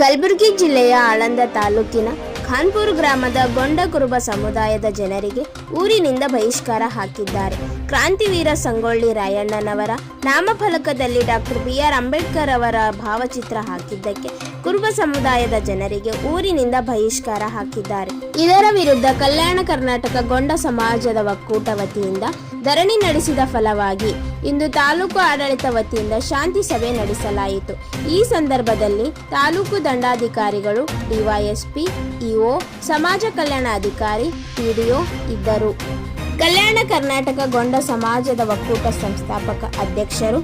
ಕಲಬುರಗಿ ಜಿಲ್ಲೆಯ ಆಳಂದ ತಾಲೂಕಿನ ಖಾನ್ಪುರ್ ಗ್ರಾಮದ ಗೊಂಡ ಕುರುಬ ಸಮುದಾಯದ ಜನರಿಗೆ ಊರಿನಿಂದ ಬಹಿಷ್ಕಾರ ಹಾಕಿದ್ದಾರೆ. ಕ್ರಾಂತಿವೀರ ಸಂಗೊಳ್ಳಿ ರಾಯಣ್ಣನವರ ನಾಮಫಲಕದಲ್ಲಿ ಡಾಕ್ಟರ್ ಬಿ ಆರ್ ಅಂಬೇಡ್ಕರ್ ಅವರ ಭಾವಚಿತ್ರ ಹಾಕಿದ್ದಕ್ಕೆ ಕುರುಬ ಸಮುದಾಯದ ಜನರಿಗೆ ಊರಿನಿಂದ ಬಹಿಷ್ಕಾರ ಹಾಕಿದ್ದಾರೆ. ಇದರ ವಿರುದ್ಧ ಕಲ್ಯಾಣ ಕರ್ನಾಟಕ ಗೊಂಡ ಸಮಾಜದ ಒಕ್ಕೂಟ ವತಿಯಿಂದ ಧರಣಿ ನಡೆಸಿದ ಫಲವಾಗಿ ಇಂದು ತಾಲೂಕು ಆಡಳಿತ ವತಿಯಿಂದ ಶಾಂತಿ ಸಭೆ ನಡೆಸಲಾಯಿತು. ಈ ಸಂದರ್ಭದಲ್ಲಿ ತಾಲೂಕು ದಂಡಾಧಿಕಾರಿಗಳು, ಡಿವೈಎಸ್ಪಿ ಇಒ ಸಮಾಜ ಕಲ್ಯಾಣ ಅಧಿಕಾರಿ ಪಿಡಿಒ ಇದ್ದರು. ಕಲ್ಯಾಣ ಕರ್ನಾಟಕ ಗೊಂಡ ಸಮಾಜದ ಒಕ್ಕೂಟ ಸಂಸ್ಥಾಪಕ ಅಧ್ಯಕ್ಷರು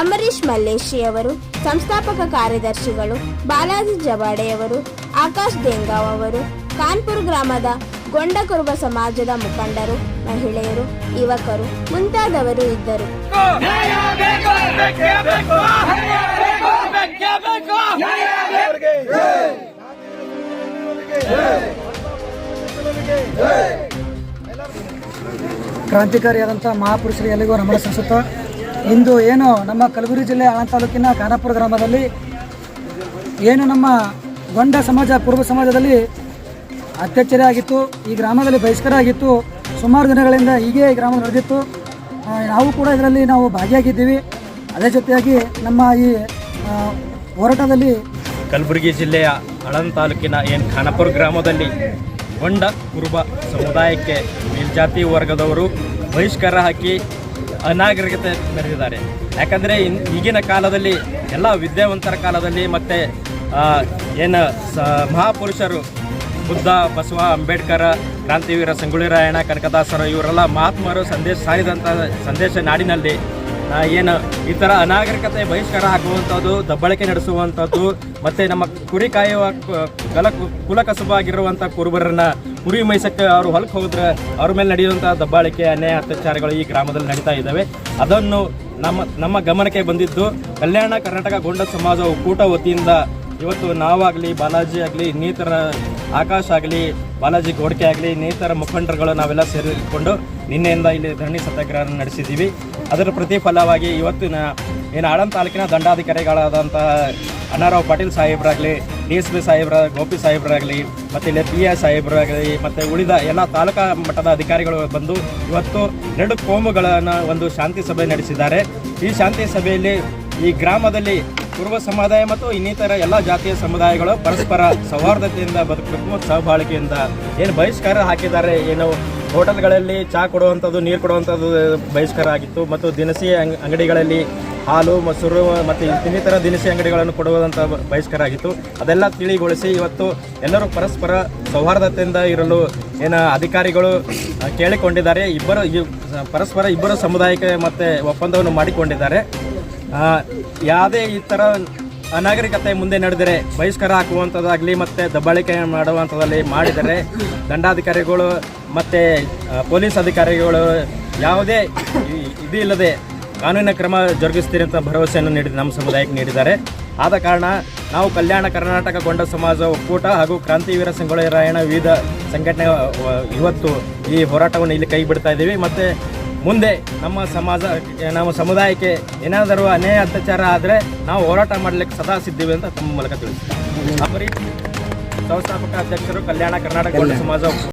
ಅಂಬರೀಶ್ ಮಲ್ಲೇಶಿಯವರು ಸಂಸ್ಥಾಪಕ ಕಾರ್ಯದರ್ಶಿಗಳು ಬಾಲಾಜಿ ಜವಾಡೆಯವರು ಆಕಾಶ್ ದೇಂಗಾವ್ ಅವರು, ಕಾನ್ಪುರ್ ಗ್ರಾಮದ ಗೊಂಡ ಕುರುಬ ಸಮಾಜದ ಮುಖಂಡರು, ಮಹಿಳೆಯರು, ಯುವಕರು ಮುಂತಾದವರು ಇದ್ದರು. ಕ್ರಾಂತಿಕಾರಿಯಾದಂಥ ಮಹಾಪುರುಷರಿಗೆ ಎಲ್ಲಿಗೂ ನಮನ ಸಲ್ಲಿಸುತ್ತಾ, ಇಂದು ಏನು ನಮ್ಮ ಕಲಬುರಗಿ ಜಿಲ್ಲೆ ಆಳ ತಾಲೂಕಿನ ಖಾನಾಪುರ ಗ್ರಾಮದಲ್ಲಿ ಏನು ನಮ್ಮ ಗೊಂಡ ಸಮಾಜ ಪೂರ್ವ ಸಮಾಜದಲ್ಲಿ ಅತ್ಯಾಚಾರ ಆಗಿತ್ತು ಈ ಗ್ರಾಮದಲ್ಲಿ ಬಹಿಷ್ಕಾರ ಆಗಿತ್ತು ಸುಮಾರು ದಿನಗಳಿಂದ ಹೀಗೆ ಈ ಗ್ರಾಮ ನಡೆದಿತ್ತು. ನಾವು ಕೂಡ ಇದರಲ್ಲಿ ನಾವು ಭಾಗಿಯಾಗಿದ್ದೀವಿ. ಅದೇ ಜೊತೆಯಾಗಿ ನಮ್ಮ ಈ ಹೋರಾಟದಲ್ಲಿ ಕಲಬುರಗಿ ಜಿಲ್ಲೆಯ ಆಳಂದ ತಾಲೂಕಿನ ಏನು ಖಾನಾಪುರ ಗ್ರಾಮದಲ್ಲಿ ಹೊಂಡ ಕುರುಬ ಸಮುದಾಯಕ್ಕೆ ಮೇಲ್ಜಾತಿ ವರ್ಗದವರು ಬಹಿಷ್ಕಾರ ಹಾಕಿ ಅನಾಗರಿಕತೆ ಮೆರೆದಿದ್ದಾರೆ. ಯಾಕಂದರೆ ಈಗಿನ ಕಾಲದಲ್ಲಿ, ಎಲ್ಲ ವಿದ್ಯಾವಂತರ ಕಾಲದಲ್ಲಿ ಮತ್ತು ಏನು ಸ, ಮಹಾಪುರುಷರು ಬುದ್ಧ, ಬಸವ, ಅಂಬೇಡ್ಕರ್, ಕ್ರಾಂತಿವೀರ, ಸಂಗೊಳ್ಳಿ ರಾಯಣ್ಣ, ಕನಕದಾಸರು, ಇವರೆಲ್ಲ ಮಹಾತ್ಮರು ಸಂದೇಶ ಸಾರಿದಂಥ ಸಂದೇಶ ನಾಡಿನಲ್ಲಿ ಏನು, ಈ ಥರ ಅನಾಗರಿಕತೆ, ಬಹಿಷ್ಕಾರ ಹಾಕುವಂಥದ್ದು ದಬ್ಬಳಿಕೆ ನಡೆಸುವಂಥದ್ದು, ಮತ್ತು ನಮ್ಮ ಕುರಿ ಕಾಯುವ ಕಲ ಕುಲ ಕಸುಬಾಗಿರುವಂಥ ಕುರುಬರನ್ನ ಕುರಿ ಮೈಸಕ್ಕೆ ಅವರು ಹೊಲಕ್ಕೆ ಹೋದ್ರೆ ಅವ್ರ ಮೇಲೆ ನಡೆಯುವಂಥ ದಬ್ಬಾಳಿಕೆ, ಅನ್ಯಾಯ, ಅತ್ಯಾಚಾರಗಳು ಈ ಗ್ರಾಮದಲ್ಲಿ ನಡೀತಾ ಇದ್ದಾವೆ. ಅದನ್ನು ನಮ್ಮ ನಮ್ಮ ಗಮನಕ್ಕೆ ಬಂದಿದ್ದು ಕಲ್ಯಾಣ ಕರ್ನಾಟಕ ಗೊಂಡ ಸಮಾಜ ಒಕ್ಕೂಟ ವತಿಯಿಂದ ಇವತ್ತು ನಾವಾಗಲಿ, ಬಾಲಾಜಿ ಆಗಲಿ, ಇನ್ನಿತರ ಆಕಾಶ್ ಆಗಲಿ, ಬಾಲಾಜಿ ಗೋಡ್ಕೆ ಆಗಲಿ, ಇನ್ನಿತರ ಮುಖಂಡರುಗಳು ನಾವೆಲ್ಲ ಸೇರಿಕೊಂಡು ನಿನ್ನೆಯಿಂದ ಇಲ್ಲಿ ಧರಣಿ ಸತ್ಯಾಗ್ರಹ ನಡೆಸಿದ್ದೀವಿ. ಅದರ ಪ್ರತಿಫಲವಾಗಿ ಇವತ್ತಿನ ಏನು ಆಳಂದ ತಾಲೂಕಿನ ದಂಡಾಧಿಕಾರಿಗಳಾದಂತಹ ಅಣ್ಣಾರಾವ್ ಪಾಟೀಲ್ ಸಾಹೇಬ್ರಾಗಲಿ, ಡಿ ಎಸ್ ಪಿ ಸಾಹೇಬ್ರ, ಗೋಪಿ ಸಾಹೇಬರಾಗಲಿ, ಮತ್ತು ಇಲ್ಲಿ ಪಿ ಎ ಸಾಹೇಬ್ರಾಗಲಿ, ಮತ್ತು ಉಳಿದ ಎಲ್ಲ ತಾಲೂಕಾ ಮಟ್ಟದ ಅಧಿಕಾರಿಗಳು ಬಂದು ಇವತ್ತು ಎರಡು ಕೋಮುಗಳನ್ನು ಒಂದು ಶಾಂತಿ ಸಭೆ ನಡೆಸಿದ್ದಾರೆ. ಈ ಶಾಂತಿ ಸಭೆಯಲ್ಲಿ ಈ ಗ್ರಾಮದಲ್ಲಿ ಕುರುಬ ಸಮುದಾಯ ಮತ್ತು ಇನ್ನಿತರ ಎಲ್ಲ ಜಾತಿಯ ಸಮುದಾಯಗಳು ಪರಸ್ಪರ ಸೌಹಾರ್ದತೆಯಿಂದ ಬದುಕಬೇಕು ಮತ್ತು ಸಹಬಾಳಿಕೆಯಿಂದ ಏನು ಬಹಿಷ್ಕಾರ ಹಾಕಿದ್ದಾರೆ, ಏನು ಹೋಟೆಲ್ಗಳಲ್ಲಿ ಚಹಾ ಕೊಡುವಂಥದ್ದು, ನೀರು ಕೊಡುವಂಥದ್ದು ಬಹಿಷ್ಕಾರ ಆಗಿತ್ತು ಮತ್ತು ದಿನಸಿ ಅಂಗ್- ಅಂಗಡಿಗಳಲ್ಲಿ ಹಾಲು, ಮೊಸರು ಮತ್ತು ಇನ್ನಿತರ ದಿನಸಿ ಅಂಗಡಿಗಳನ್ನು ಕೊಡುವಂಥ ಬಹಿಷ್ಕಾರ ಆಗಿತ್ತು. ಅದೆಲ್ಲ ತಿಳಿಗೊಳಿಸಿ ಇವತ್ತು ಎಲ್ಲರೂ ಪರಸ್ಪರ ಸೌಹಾರ್ದತೆಯಿಂದ ಇರಲು ಏನು ಅಧಿಕಾರಿಗಳು ಕೇಳಿಕೊಂಡಿದ್ದಾರೆ. ಇಬ್ಬರು ಪರಸ್ಪರ ಇಬ್ಬರು ಸಮುದಾಯಕ್ಕೆ ಮತ್ತೆ ಒಪ್ಪಂದವನ್ನು ಮಾಡಿಕೊಂಡಿದ್ದಾರೆ. ಯಾವುದೇ ಈ ಥರ ಅನಾಗರಿಕತೆ ಮುಂದೆ ನಡೆದರೆ ಬಹಿಷ್ಕಾರ ಹಾಕುವಂಥದ್ದಾಗಲಿ ಮತ್ತು ದಬ್ಬಾಳಿಕೆ ಮಾಡುವಂಥದ್ದಲ್ಲಿ ಮಾಡಿದರೆ ದಂಡಾಧಿಕಾರಿಗಳು ಮತ್ತು ಪೊಲೀಸ್ ಅಧಿಕಾರಿಗಳು ಯಾವುದೇ ಇದಿಲ್ಲದೆ ಕಾನೂನಿನ ಕ್ರಮ ಜರುಗಿಸ್ತೀರಿ ಅಂತ ಭರವಸೆಯನ್ನು ನೀಡಿ ನಮ್ಮ ಸಮುದಾಯಕ್ಕೆ ನೀಡಿದ್ದಾರೆ. ಆದ ಕಾರಣ ನಾವು ಕಲ್ಯಾಣ ಕರ್ನಾಟಕ ಗೊಂಡ ಸಮಾಜ ಒಕ್ಕೂಟ ಹಾಗೂ ಕ್ರಾಂತಿವೀರ ಸಂಗೊಳ್ಳಿ ರಾಯಣ್ಣ ವಿವಿಧ ಸಂಘಟನೆ ಇವತ್ತು ಈ ಹೋರಾಟವನ್ನು ಇಲ್ಲಿ ಕೈ ಬಿಡ್ತಾ ಇದ್ದೀವಿ. ಮತ್ತು ಮುಂದೆ ನಮ್ಮ ಸಮಾಜ ನಮ್ಮ ಸಮುದಾಯಕ್ಕೆ ಏನಾದರೂ ಅನ್ಯಾಯ ಅತ್ಯಾಚಾರ ಆದರೆ ನಾವು ಹೋರಾಟ ಮಾಡಲಿಕ್ಕೆ ಸದಾ ಸಿದ್ಧಿವೆ ಅಂತ ತಮ್ಮ ಮೂಲಕ ತಿಳಿಸ್ತೀವಿ ಅಂಬರೀಶ್ ಸಂಸ್ಥಾಪಕ ಅಧ್ಯಕ್ಷರು ಕಲ್ಯಾಣ ಕರ್ನಾಟಕ ಸಮಾಜ